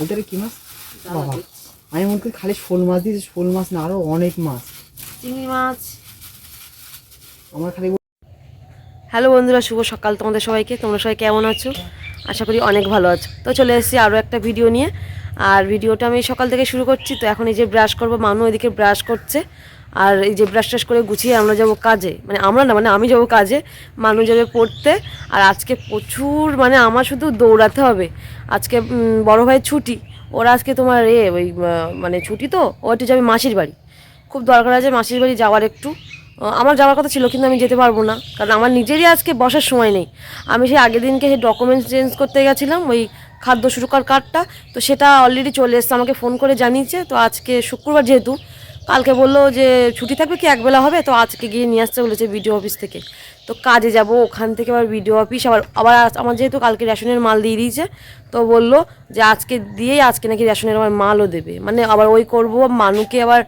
ওটারে কি মাছ? বাবা আমি মনে করি খালি শোল মাছ দিয়েছে শোল মাছ না আরও অনেক মাছ। চিংড়ি মাছ। আমার খালি হ্যালো বন্ধুরা শুভ সকাল তোমাদের সবাইকে। তোমরা সবাই কেমন আছো? আশা করি অনেক ভালো আছো। তো চলে এসেছি আরও একটা ভিডিও নিয়ে। আর ভিডিওটা আমি সকাল থেকে শুরু করছি তো এখন এই যে ব্রাশ করব মানু এদিকে ব্রাশ করছে। আর এই যে ব্রাশ ট্রাশ করে গুছিয়ে আমরা যাব কাজে। মানে আমরা না মানে আমি যাব কাজে মানু যাবে পড়তে, আর আজকে প্রচুর মানে আমার শুধু দৌড়াতে হবে। আজকে বড় ভাইয়ের ছুটি, ওরা আজকে তোমার এ, ওই মানে ছুটি তো, ও একটু যাবে মাসির বাড়ি। খুব দরকার আছে মাসির বাড়ি যাওয়ার একটু। আমার যাওয়ার কথা ছিল, কিন্তু আমি যেতে পারব না, কারণ আমার নিজেরই আজকে বসার সময় নেই। আমি সেই আগের দিনকে সেই ডকুমেন্টস চেঞ্জ করতে গেছিলাম, ওই খাদ্য শুরুকার কার্ডটা তো সেটা অলরেডি চলে এসছে, আমাকে ফোন করে জানিয়েছে। তো আজকে শুক্রবার যেহেতু কালকে বলল যে ছুটি থাকবে কি? একবেলা হবে? তো আজকে গিয়ে নিয়ে আসতে বলেছে বিডিও অফিস থেকে। তো কাজে যাব, ওখান থেকে আবার বিডিও অফিস, আবার আবার আমার যেহেতু কালকে রেশনের মাল দিয়ে দিয়েছে, তো বলল যে আজকে দিয়েই আজকে নাকি রেশনের আমার মালও দেবে। মানে আবার ওই করব, মানুকে আবার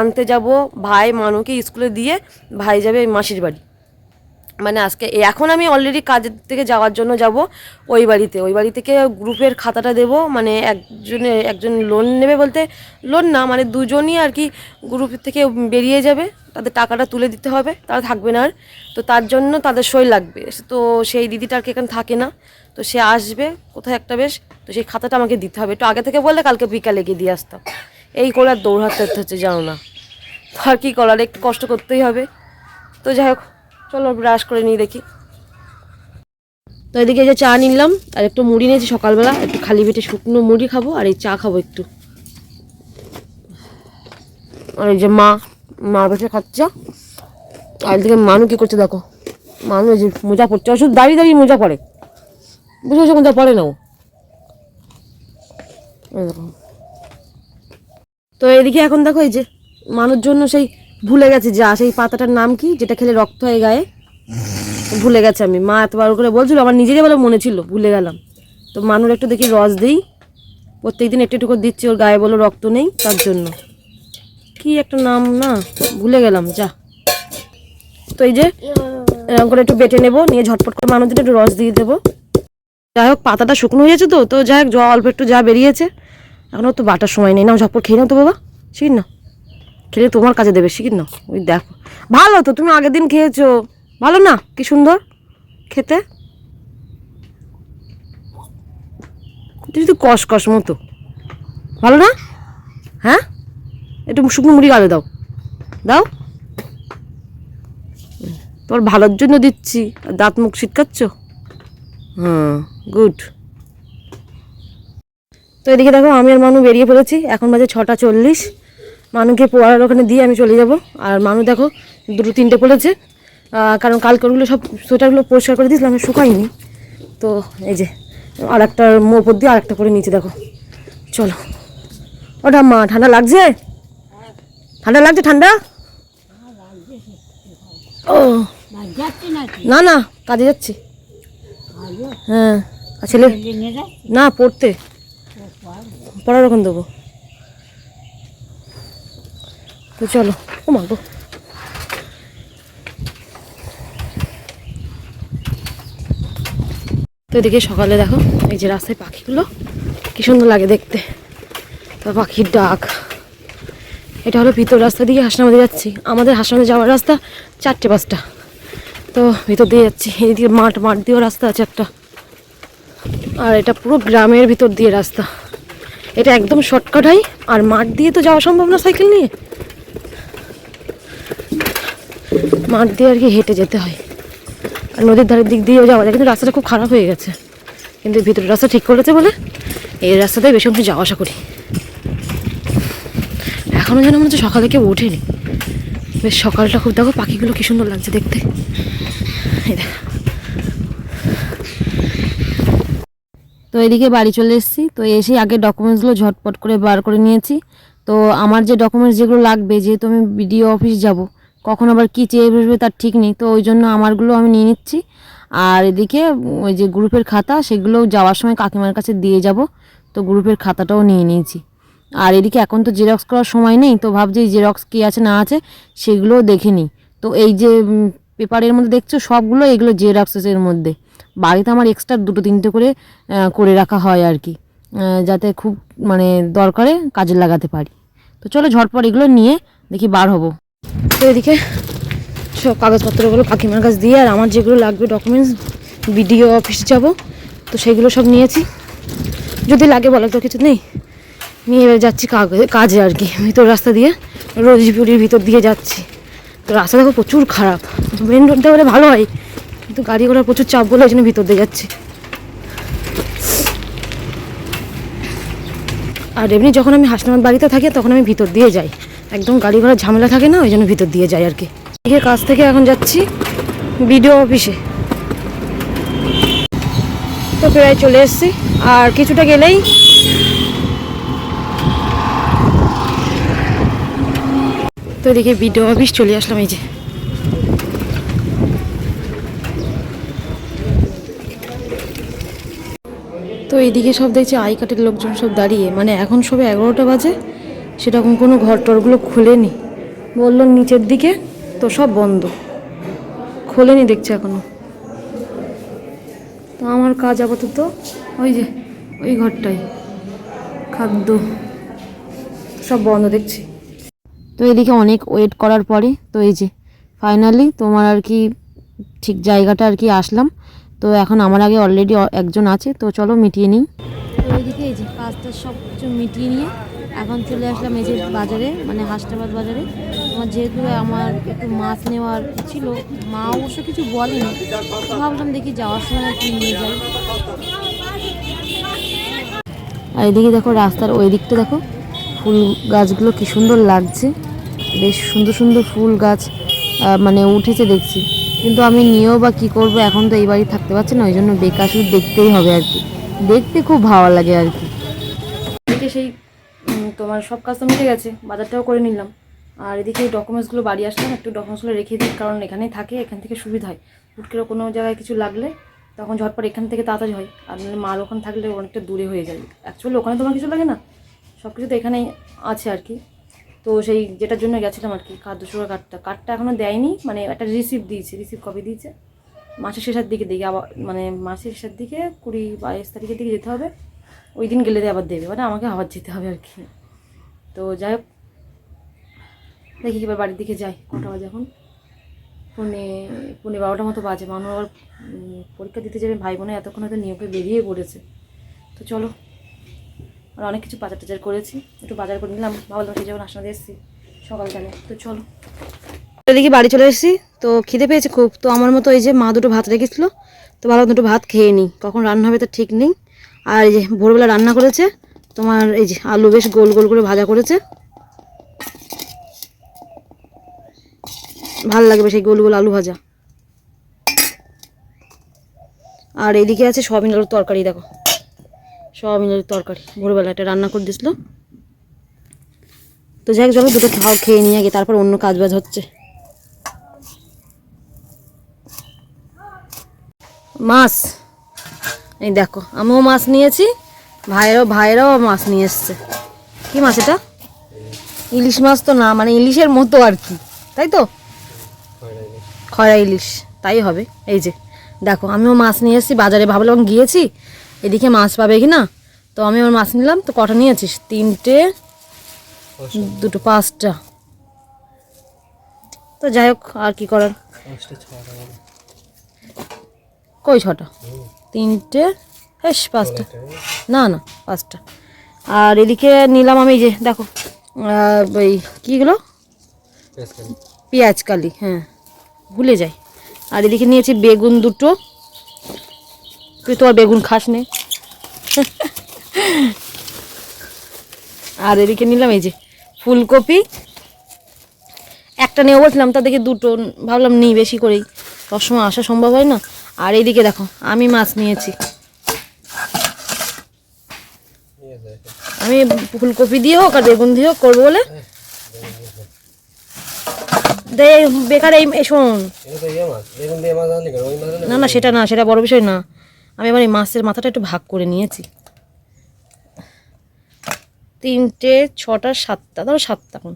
আনতে যাব, ভাই মানুকে স্কুলে দিয়ে, ভাই যাবে মাসির বাড়ি। মানে আজকে এখন আমি অলরেডি কাজের থেকে যাওয়ার জন্য যাব ওই বাড়িতে। ওই বাড়ি থেকে গ্রুপের খাতাটা দেব মানে একজনে, একজন লোন নেবে বলতে লোন না মানে দুজনই আর কি গ্রুপ থেকে বেরিয়ে যাবে। তাদের টাকাটা তুলে দিতে হবে, তারা থাকবে না আর। তো তার জন্য তাদের সই লাগবে। তো সেই দিদিটা আর কি এখানে থাকে না। তো সে আসবে, কোথায় একটা বেশ, তো সেই খাতাটা আমাকে দিতে হবে। একটু আগে থেকে বললে কালকে বিকালে গিয়ে দিয়ে আসতাম। এই করে আর দৌড়াতে হচ্ছে, জানো না। তো আর কী করার, একটু কষ্ট করতেই হবে। তো যাই হোক চলো ব্রাশ করে নিই দেখি। তো এদিকে যে চা নিলাম, আর একটু মুড়ি নিয়েছি সকালবেলা, একটু খালি পেটে শুকনো মুড়ি খাব, আর এই চা খাব একটু। আর এই যে মা মা বসে খাচ্ছে। আর এদিকে মানু কি করছে দেখো, মানু যে মোজা পড়ছে ও শুধু দাঁড়িয়ে দাঁড়িয়ে মোজা পড়ে বুঝে বুঝে মোজা পড়ে না ও। তো এদিকে এখন দেখো এই যে মানুষ জন্য সেই ভুলে গেছে যা, সেই পাতাটার নাম কি? যেটা খেলে রক্ত হয়ে গায়ে? ভুলে গেছে আমি। মা এতবার করে বলছিল, আমার নিজেরই বলে মনে ছিল, ভুলে গেলাম। তো মানুষ একটু দেখি রস দিই। প্রত্যেক দিন একটু একটু করে দিচ্ছি, ওর গায়ে বলো রক্ত নেই, তার জন্য। কি একটা নাম না? ভুলে গেলাম, যা। তো এই যে, এরকম করে একটু বেটে নেব, নিয়ে ঝটপট করে মানুষ একটু রস দিয়ে দেবো। যাই হোক, পাতাটা শুকনো হয়ে গেছে তো তো যাই হোক, জল অল্প একটু যা বেরিয়েছে। এখনও তো বাটার সময় নেই না ঝটপট খেয়ে নাও তো বাবা শিখিন না। খেলে তোমার কাজে দেবে শিখিন না? ওই দেখো। ভালো তো, তুমি আগের দিন খেয়েছো। ভালো না? কি সুন্দর? খেতে? তুই তো কষ কষ মতো। ভালো না? হ্যাঁ? একটু শুকনো মুড়ি গালে দাও। দাও। তোর ভালোর জন্য দিচ্ছি। দাঁত মুখ ছিটকাচ্ছ? হ্যাঁ গুড। তো এদিকে দেখো, আমি আর মানু বেরিয়ে পড়েছি। এখন বাজে ছটা চল্লিশ। মানুকে পোয়ার ওখানে দিয়ে আমি চলে যাব। আর মানু দেখো, দুটো তিনটে পড়েছে। কারণ কালকে ওগুলো সব সোয়েটারগুলো পরিষ্কার করে দিয়েছিলাম, আমি শুকাইনি। তো এই যে আর একটা মোপর দিয়ে আর একটা করে নিচে দেখো। চলো। ওটা মা ঠান্ডা লাগছে? ঠান্ডা লাগছে, ঠান্ডা? ও। না না, কাজে যাচ্ছি। হ্যাঁ ছেলে? না, পড়তে। পড়ার ওখানে দেবো। তো চলো, ও মা গো। তো এদিকে সকালে দেখো, এই যে রাস্তায় পাখিগুলো, কি সুন্দর লাগে দেখতে। তো পাখির ডাক। এটা হলো ভিতর রাস্তা দিয়ে হাসনাবাদে যাচ্ছি। আমাদের হাসনাবাদে যাওয়ার রাস্তা চারটে পাঁচটা। তো ভিতর দিয়ে যাচ্ছি এইদিকে মাঠ মাঠ দিয়েও রাস্তা আছে একটা। আর এটা পুরো গ্রামের ভিতর দিয়ে রাস্তা। এটা একদম শর্টকাট হয়, আর মাঠ দিয়ে তো যাওয়া সম্ভব না সাইকেল নিয়ে। মাঠ দিয়ে আর কি হেঁটে যেতে হয়। আর নদীর ধারের দিক দিয়েও যাওয়া যায়, কিন্তু রাস্তাটা খুব খারাপ হয়ে গেছে। কিন্তু ভিতরের রাস্তা ঠিক করেছে বলে এই রাস্তাতেই বেশি অংশ যাওয়া আসা করি। এখনও যেন মনে হচ্ছে সকালে কেউ ওঠেনি। বেশ সকালটা খুব, দেখো পাখিগুলো কি সুন্দর লাগছে দেখতে। তো এদিকে বাড়ি চলে এসেছি। তো এসে আগে ডকুমেন্টসগুলো ঝটপট করে বার করে নিয়েছি। তো আমার যে ডকুমেন্টস যেগুলো লাগবে, যেহেতু আমি বিডিও অফিস যাব কখন আবার কী চেয়ে বসবে তার ঠিক নেই। তো ওই জন্য আমারগুলো আমি নিয়ে নিচ্ছি। আর এদিকে ওই যে গ্রুপের খাতা সেগুলো যাওয়ার সময় কাকিমার কাছে দিয়ে যাব। তো গ্রুপের খাতাটাও নিয়ে নিয়েছি। আর এদিকে এখন তো জেরক্স করার সময় নেই, তো ভাবছি জেরক্স কী আছে না আছে সেগুলোও দেখে নিই। তো এই যে পেপারের মধ্যে দেখছ সবগুলো এগুলো জেরক্সের মধ্যে। বাড়িতে আমার এক্সট্রা দুটো তিনটে করে করে রাখা হয় আর কি। যাতে খুব মানে দরকারে কাজে লাগাতে পারি। তো চলো ঝটপট এগুলো নিয়ে দেখি বার হব। তো এদিকে সব কাগজপত্রগুলো কাকিমার কাছ দিয়ে আর আমার যেগুলো লাগবে ডকুমেন্টস বিডিও অফিসে যাব। তো সেগুলো সব নিয়েছি। যদি লাগে বলো তো, কিছু নেই? নিয়ে এবার যাচ্ছি কাজে আর কি। ভিতর রাস্তা দিয়ে, রোজপুরির ভিতর দিয়ে যাচ্ছি। তো রাস্তা দেখো প্রচুর খারাপ। মেন রোডটা হলে ভালো হয়, কিন্তু গাড়ি ঘোড়ার প্রচুর চাপ বলে ওই জন্য ভিতর দিয়ে যাচ্ছি। আর এমনি যখন আমি হাসনাবাদ বাড়িতে থাকি, তখন আমি ভিতর দিয়ে যাই। একদম গাড়ি ঘোড়ার ঝামেলা থাকে না, ওই জন্য ভিতর দিয়ে যাই আর কি। এদিকে কাজ থেকে এখন যাচ্ছি বিডিও অফিসে। তো প্রায় চলে এসছি, আর কিছুটা গেলেই তো এদিকে বিডিও অফিস চলে আসলাম এই যে। তো এইদিকে সব দেখছি আই কার্ডের লোকজন সব দাঁড়িয়ে মানে এখন সবে এগারোটা বাজে সেরকম কোনো ঘর টরগুলো খুলেনি। বলল, নিচের দিকে তো সব বন্ধ। খোলেনি দেখছি এখনও। তো আমার কাজ আপাতত ওই যে, ওই ঘরটাই। খাদ্য সব বন্ধ দেখছি। তো এদিকে অনেক ওয়েট করার পরে, তো এই যে ফাইনালি তোমার আর কি ঠিক জায়গাটা আর কি আসলাম। তো এখন আমার আগে অলরেডি একজন আছে, তো চলো মিটিয়ে নিই। তো এইদিকে এই যে, কাজটা সব কিছু মিটিয়ে নিয়ে এখন চলে আসলাম এই যে বাজারে মানে হাসনাবাদ বাজারে। আমার যেহেতু আমার একটু মাছ নেওয়ার ছিল, মা অবশ্য কিছু বলেনি। ভাবলাম দেখি যাওয়ার সময় কি নিয়ে যাই। আর এদিকে দেখো রাস্তার ওই দিকটা দেখো, ফুল গাছগুলো কি সুন্দর লাগছে। বেশ সুন্দর সুন্দর ফুল গাছ মানে উঠেছে দেখছি। কিন্তু আমি নিয়েও বা কি করব, এখন তো এই বাড়ি থাকতে পারছি না, ওই জন্য বেকার শুধু দেখতেই হবে আর কি। দেখতে খুব ভালো লাগে আর কি। সেই তোমার সব কাজ তো মিটে গেছে, বাজারটাও করে নিলাম। আর এদিকে ডকুমেন্টসগুলো বাড়ি আসলাম, একটু ডকুমেন্টসগুলো রেখে দিই, কারণ এখানেই থাকে, এখান থেকে সুবিধা হয়। হুট করে কোনো জায়গায় কিছু লাগলে তখন ঝটপট এখান থেকে তাড়াতাড়ি হয়। আর মার ওখানে থাকলে অনেকটা দূরে হয়ে যায় অ্যাকচুয়ালি ওখানে তোমার কিছু লাগে না? সব কিছু তো এখানেই আছে আর কি। তো সেই যেটার জন্য গেছিলাম আর কি খাদ্য সুরক্ষা কার্ডটা। কার্ডটা এখনও দেয়নি মানে একটা রিসিপ্ট দিয়েছে রিসিপ্ট কপি দিয়েছে। মাসের শেষের দিকে দেখি, আবার মানে মাসের শেষের দিকে, কুড়ি বাইশ তারিখের দিকে যেতে হবে। ওই দিন গেলে আবার দেবে মানে আমাকে আবার যেতে হবে আর কি। তো যাই হোক, দেখি এবার বাড়ির দিকে যাই, কটা বাজে এখন? পৌনে পৌনে বারোটার মতো বাজে। মানুষ আবার পরীক্ষা দিতে যাবে, ভাই বোনে এতক্ষণ হয়তো নিয়োগে বেরিয়ে পড়েছে। তো চলো, আর অনেক কিছু বাজার টাজার করেছি, একটু বাজার করে নিলাম। ভাবলাম সেই যখন আসলে এসেছি সকালবেলা তো চলো। দেখি বাড়ি চলে এসেছি, তো খিদে পেয়েছে খুব। তো আমার মতো এই যে মা দুটো ভাত রেখেছিল, তো ভালো দুটো ভাত খেয়ে নিই কখন রান্না হবে তো ঠিক নেই। আর এই যে ভোরবেলা রান্না করেছে তোমার এই যে আলু বেশ গোল গোল করে ভাজা করেছে। ভালো লাগবে সেই গোল গোল আলু ভাজা। আর এদিকে আছে সয়াবিন আলুর তরকারি, দেখো। সয়াবিন আলুর তরকারি, ভোরবেলা এটা রান্না করে দিছিল তো যাই হোক, চলো দুটো খাও, খেয়ে নিয়ে আগে, তারপর অন্য কাজ বাজ হচ্ছে। মাছ, এই দেখো, আমিও মাছ নিয়েছি। ভাইয়েরও ভাইয়েরাও মাছ নিয়ে এসছে। কি মাছ এটা? ইলিশ মাছ তো না মানে ইলিশের মতো আর কি তাই তো? খয়রা ইলিশ তাই হবে। এই যে দেখো আমিও মাছ নিয়ে এসেছি বাজারে ভাবলাম গিয়েছি এদিকে মাছ পাবে কি না? তো আমি আমার মাছ নিলাম তো কটা নিয়েছিস? তিনটে দুটো পাঁচটা। তো যাই হোক আর কি করার? কই ছটা? তিনটে হেস পাঁচটা। না না পাঁচটা। আর এদিকে নিলাম আমি যে দেখো ওই কীগুলো পেঁয়াজ কালি হ্যাঁ ভুলে যাই। আর এদিকে নিয়েছি বেগুন দুটো। তুই তো আর বেগুন খাস নে আর এদিকে নিলাম এই যে ফুলকপি। একটা নিয়ে বলছিলাম তা দেখে দুটো ভাবলাম নিই বেশি করেই। সবসময় আসা সম্ভব হয় না। আর এইদিকে দেখো আমি মাছ নিয়েছি। আমি ফুলকপি দিয়ে হোক আর বেগুন দিয়ে হোক করব বলে। বেকার এই শোন। না না, সেটা না, সেটা বড় বিষয় না। আমি আমার এই মাছের মাথাটা একটু ভাগ করে নিয়েছি। তিনটে, ছটা, সাতটা, ধরো সাতটা এখন।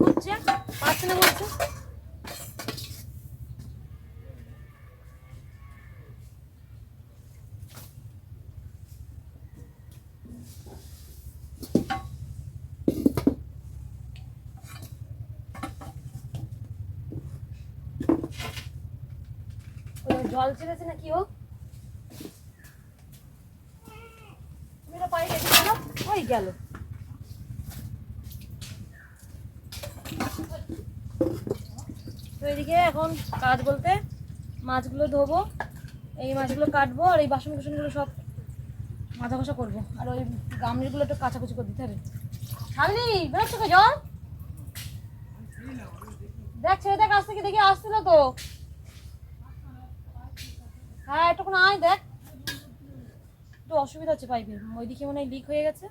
খুঁজছে পাচ্ছে না জল ছেড়েছে না কি হোক তুমি এটা পায়ে রেখে গেল। এদিকে এখন কাজ বলতে মাছগুলো ধোবো, এই মাছগুলো কাটবো আর এই বাসন কুসনগুলো সব মাজা কষা করব। আর ওই গামলিগুলো একটু কাচাকুচি করে দিতে হবে। শালিনী বেরোচ্ছ জল? দেখ, ছেলেদের কাছ থেকে দেখে আসছিল তো। হ্যাঁ একটু আয় দেখ। একটু অসুবিধা হচ্ছে পাইপের। ওইদিকে মনে হয় লিক হয়ে গেছে।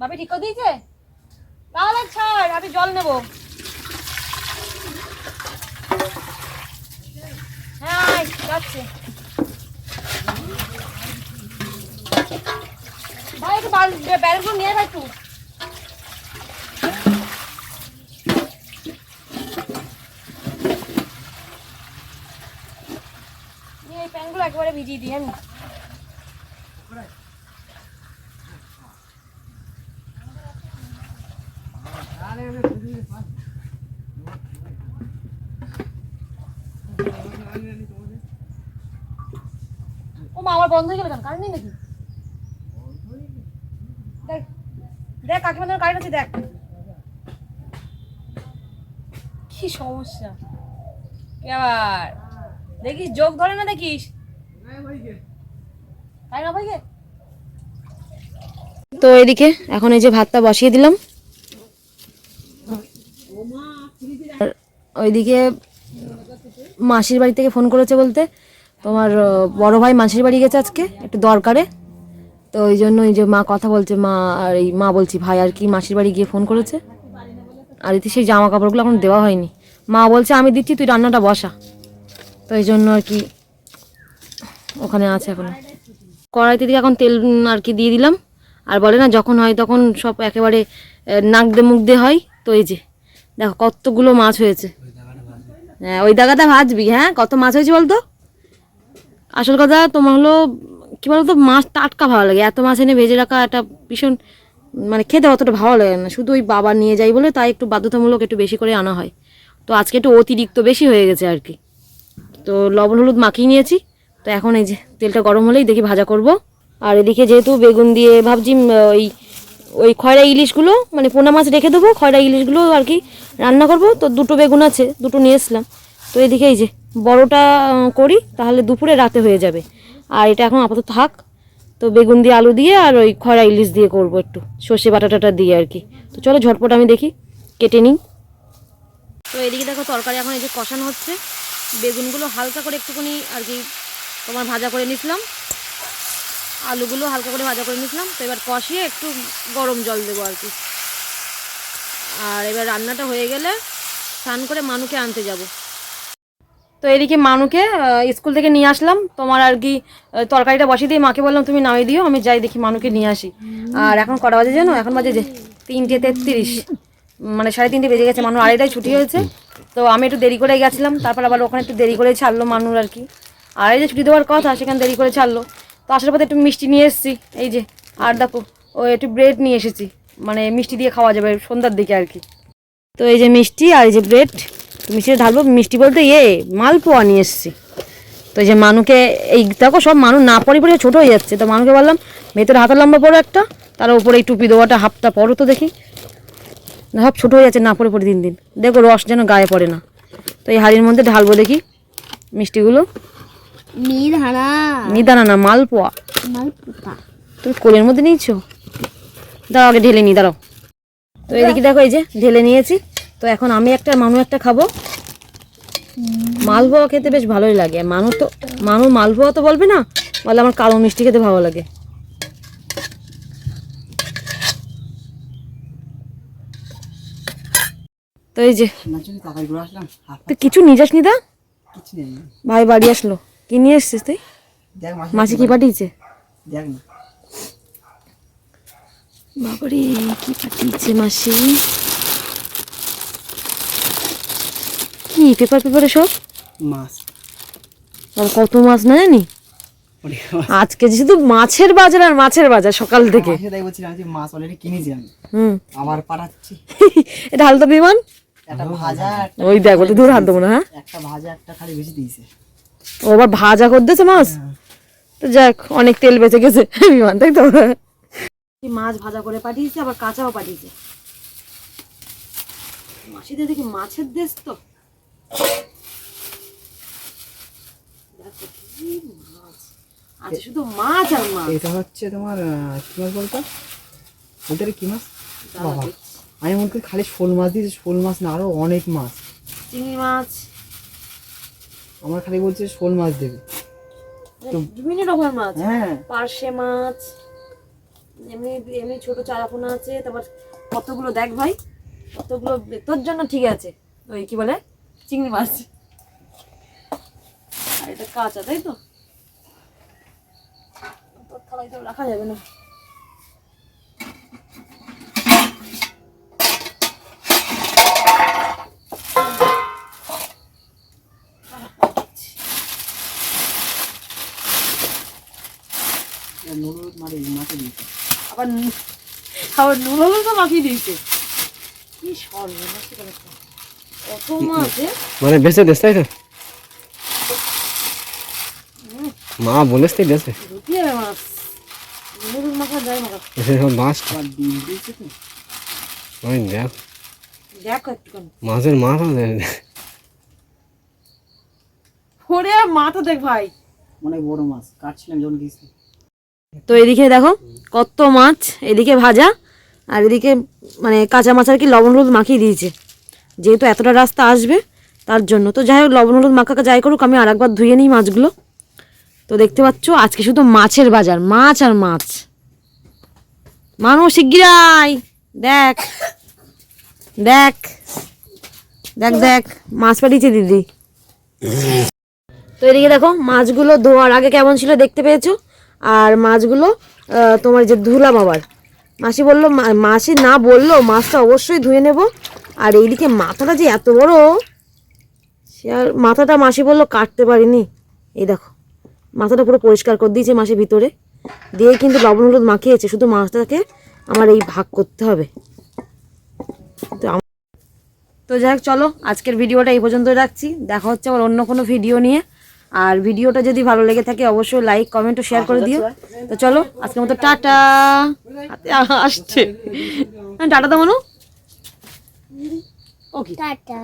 ভাবি ঠিক করে দিয়েছে? তাহলে ছাড়, আমি জল নেব। হ্যাঁ যাচ্ছে। ভাই, একটু ব্যারেলগুলো নিয়ে ভাই একটু নিয়ে এই প্যানগুলো একবারে ভিজিয়ে দিই আমি ও মা, আমার বন্ধ হয়ে গেল কেন? কারেন্ট নেই নাকি? দেখ দেখ কাকিমা তোমার কারেন্ট আছে, দেখ। কি সমস্যা? এবার দেখিস, যোগ ধরে না দেখিস? তো এদিকে এখন এই যে ভাতটা বসিয়ে দিলাম। ওইদিকে মাসির বাড়ি থেকে ফোন করেছে বলতে, তোমার বড় ভাই মাসির বাড়ি গেছে আজকে, একটু দরকারে। তো ওই জন্য এই যে মা কথা বলছে, মা আর এই মা বলছি, ভাই আর কি মাসির বাড়ি গিয়ে ফোন করেছে। আর এতে সেই জামা কাপড়গুলো এখন দেওয়া হয়নি। মা বলছে, আমি দিচ্ছি, তুই রান্নাটা বসা। তো এই জন্য আর কি ওখানে আছে এখন। কড়াইতে দিয়ে এখন তেল আর কি দিয়ে দিলাম। আর বলে না, যখন হয় তখন সব একেবারে নাক দিয়ে মুখ দিয়ে হয়। তো এই যে, দেখো কতগুলো মাছ হয়েছে। হ্যাঁ ওই দাগাটা ভাজবি হ্যাঁ? কত মাছ হয়েছে বলতো? আসল কথা, তোমার হলো, কি বলতো, মাছ টাটকা ভালো লাগে। এত মাছ এনে ভেজে রাখা একটা ভীষণ মানে খেতে অতটা ভালো লাগে না। শুধু ওই বাবা নিয়ে যাই বলে তাই একটু বাধ্যতামূলক একটু বেশি করে আনা হয়। তো আজকে একটু অতিরিক্ত বেশি হয়ে গেছে আর কি। তো লবণ হলুদ মাখিয়ে নিয়েছি। তো এখন এই যে তেলটা গরম হলেই দেখি ভাজা করব। আর এদিকে যেহেতু বেগুন দিয়ে ভাবছি ওই ওই খয়রা ইলিশগুলো মানে পোনা মাছ রেখে দেবো, খয়রা ইলিশগুলো আর কি রান্না করব। তো দুটো বেগুন আছে, দুটো নিয়ে এসলাম। তো এদিকে এই যে বড়টা করি, তাহলে দুপুরে রাতে হয়ে যাবে। আর এটা এখন আপাতত থাক। তো বেগুন দিয়ে আলু দিয়ে আর ওই খয়রা ইলিশ দিয়ে করব একটু, সর্ষে বাটাটাটা দিয়ে আর কি। তো চলো ঝটপট আমি দেখি, কেটে নিই। তো এদিকে দেখো তরকারি এখন এই যে কষানো হচ্ছে। বেগুনগুলো হালকা করে একটুখানি আর কি তোমার ভাজা করে নিছিলাম। আলুগুলো হালকা করে ভাজা করে নিছিলাম। তো এবার কষিয়ে একটু গরম জল দেবো আর কি। আর এবার রান্নাটা হয়ে গেলে স্নান করে মানুকে আনতে যাব। তো এদিকে মানুকে স্কুল থেকে নিয়ে আসলাম। তোমার আর কি তরকারিটা বসিয়ে দিয়ে মাকে বললাম, তুমি নামিয়ে দিও, আমি যাই দেখি মানুকে নিয়ে আসি। আর এখন কটা বাজে জানো? এখন বাজে যে তিনটে তেত্রিশ। মানে সাড়ে তিনটে বেজে গেছে মানুষ আড়াইটায় ছুটি হয়েছে। তো আমি একটু দেরি করে গেছিলাম, তারপর আবার ওখানে একটু দেরি করে ছাড়লো মানুষ আর কি। আড়াইটায় ছুটি দেওয়ার কথা, সেখানে দেরি করে ছাড়লো। তো আসার পথে একটু মিষ্টি নিয়ে এসেছি। এই যে, আর দেখো, ও একটু ব্রেড নিয়ে এসেছি। মানে মিষ্টি দিয়ে খাওয়া যাবে সন্ধ্যার দিকে আর কি। তো এই যে মিষ্টি আর এই যে ব্রেড মিষ্টিটা ঢালবো। মিষ্টি বলতে ইয়ে মালপোয়া নিয়ে এসেছি। তো এই যে মানুকে, এই দেখো সব মানুষ না পরে পরে ছোটো হয়ে যাচ্ছে। তো মানুকে বললাম, ভেতরে হাতা লম্বা পড়ো একটা, তার উপরে এই টুপি দেওয়াটা, হাফটা পরো তো দেখি। সব ছোটো হয়ে যাচ্ছে, না পরে পরে দিন দিন। দেখো রস যেন গায়ে পড়ে না। তো এই হাড়ির মধ্যে ঢালবো দেখি মিষ্টিগুলো। মিধানা নিদানা না মালপোয়া মালপোয়া তুমি কোলের মধ্যে নিয়েছো? দাঁড়াও আগে ঢেলে নি দাঁড়াও। তো এদিকে দেখো এই যে ঢেলে নিয়েছি। তো এখন আমি একটা মানু একটা খাব। মালপোয়া খেতে বেশ ভালোই লাগে। মানু তো মানু মালপোয়া তো বলবে না? বলে আমার কালো মিষ্টি খেতে ভালো লাগে। তো এই যে তুই কিছু নিয়ে যাস নি দা ভাই বাড়ি আসলো। কি নিয়ে এসছিস তুই? মাসি কি পাঠিয়েছে। বাবারে কি পাঠিয়েছে মাসি? কি পেপার পেপারে সব? মাছ। আর কত মাছ না জানি? আজকে যে শুধু মাছের বাজার আর মাছের বাজার সকাল থেকে। তাই বলছিলাম যে মাছ অলরেডি কিনেছি আমি। হুম। আবার পাঠাচ্ছি। এটা হালতা বিমান? একটা ভাজা ওই দেখ বলতে দূর হাত দেবো না হ্যাঁ? একটা ভাজা একটা খালি বেশি দিয়েছে। ও আবার ভাজা করতেছে মাছ? তো যাক অনেক তেল বেঁচে গেছে বিমান তাই তো? মাছ ভাজা করে পাঠিয়েছে আবার কাঁচাও পাঠিয়েছে। মাসিদের দেখি মাছের দেশ তো। আচ্ছা শুধু মাছ আর মাছ। এটা হচ্ছে তোমার আহ, কি মাছ বলতো? কি মাছ? বাবা। আমি মনে করি খালি শোল মাছ দিয়েছে শোল মাছ না আরও অনেক মাছ। চিংড়ি মাছ আমার খালি বলছে শোল মাছ দেবে। বিভিন্ন রকমের মাছ। হ্যাঁ। পার্শে মাছ এমনি এমনি ছোট চারাপোনা আছে তারপর কতগুলো দেখ ভাই কতগুলো তোর জন্য ঠিক আছে ওই কি বলে চিংড়ি মাছ। আর এটা কাঁচা তাই তো? তোর থালায় তো রাখা যাবে না। মারে মাছে দিয়েছে। আবার আবার নুন হলুদ মাখিয়ে দিয়েছে। কি সর্বনাশ এটা একটা। মাছ এ? মানে বেঁচে দেশ তাই তো? মা বলেছ তাই দেশে মাছ। নুন মাখা যায় মাখা মাছ ডিম দিয়েছে তো। ওই দেখ। একটুখানি। মাছের মাথা দেখ। ওরে মাথা দেখ ভাই। অনেক বড় মাছ কাটছিলাম যখন গেছি তো এদিকে দেখো কত মাছ, এদিকে ভাজা আর এদিকে মানে কাঁচা মাছ আর কি লবণ হলুদ মাখিয়ে দিয়েছে। যেহেতু এতটা রাস্তা আসবে তার জন্য। তো যাই হোক, লবণ হলুদ মাখাকে যাই করুক, আমি আরেকবার ধুয়ে নিই মাছগুলো। তো দেখতে পাচ্ছ, আজকে শুধু মাছের বাজার, মাছ আর মাছ। মানুষ শিগগিরাই, দেখ দেখ দেখ দেখ, মাছ পাঠিয়েছে দিদি। তো এদিকে দেখো, মাছগুলো ধোয়ার আগে কেমন ছিল দেখতে পেয়েছ? আর মাছগুলো তোমার যে ধুলাম আবার। মাসি বলল মাসি না বলল, মাছটা অবশ্যই ধুয়ে নেব। আর এইদিকে মাথাটা যে এত বড়, সে আর মাথাটা মাসি বলল কাটতে পারিনি। এই দেখো, মাথাটা পুরো পরিষ্কার করে দিয়েছে মাসি ভিতরে। দিয়ে কিন্তু লবণ হলুদ মাখিয়েছে, শুধু মাছটাকে আমার এই ভাগ করতে হবে। তো যাই হোক, চলো, আজকের ভিডিওটা এই পর্যন্ত রাখছি। দেখা হচ্ছে আবার অন্য কোনো ভিডিও নিয়ে। আর ভিডিওটা যদি ভালো লেগে থাকে, অবশ্যই লাইক কমেন্ট ও শেয়ার করে দিও। তো চলো, আজকের মতো টাটা। আসছে। টাটা তো মনু ওকে টাটা।